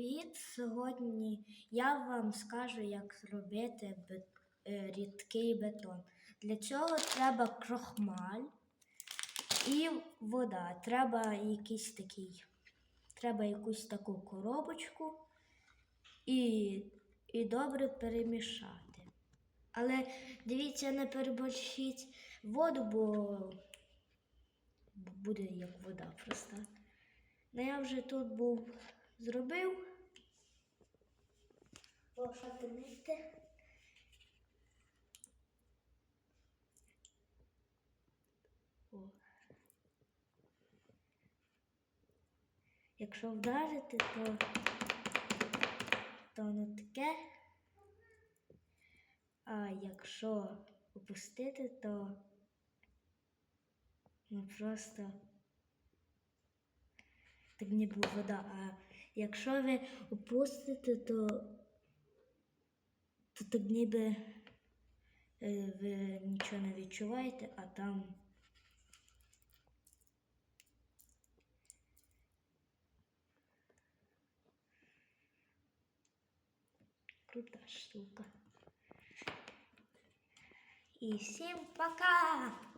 привіт! Сьогодні я вам скажу, як зробити е, рідкий бетон. Для цього треба крохмаль і вода. Треба якийсь такий, треба якусь таку коробочку і, і добре перемішати. Але дивіться, не переборщіть воду, бо буде як вода проста. Ну, я вже тут був зробив. О, що ти нести? О. Якщо вдарити, то, то воно таке. А якщо опустити, то ну просто так ніби вода. А якщо ви опустите, то, то так ніби е, ви нічого не відчуваєте, а там. Крута штука. І всім пока!